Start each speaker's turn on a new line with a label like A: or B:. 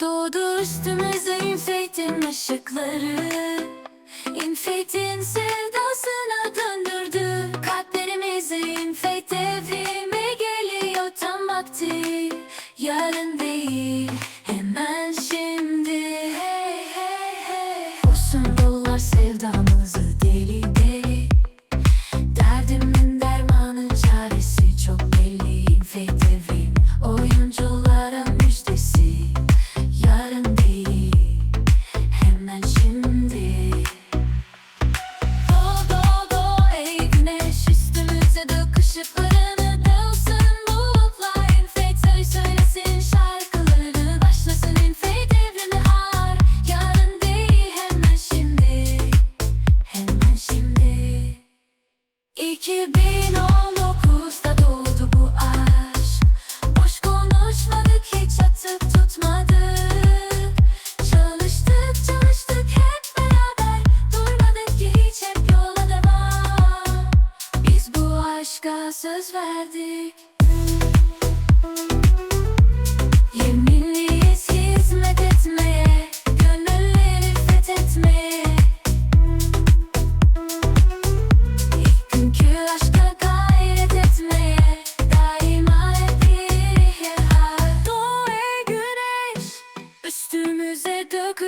A: Doğdu üstümüze infetin ışıkları. Infetin sevdasına döndürdü. Kalplerimizi infet evrime geliyor tam vakti. Yarın değil hemen şimdi. Hey hey hey. Olsun yollar Do do do ey güneş üstümüze dök ışıklarını Dağılsın. Bulutlar infektör söylesin şarkılarını. Başlasın infekt evrimi har. Yarın değil hemen şimdi. Hemen şimdi. 2019'da aşka söz verdik. Yeminliyiz hizmet etmeye Gönülleri fethetmeye. İlk günkü aşka gayret etmeye Daima ihya. Doğu güneş Üstümüze dök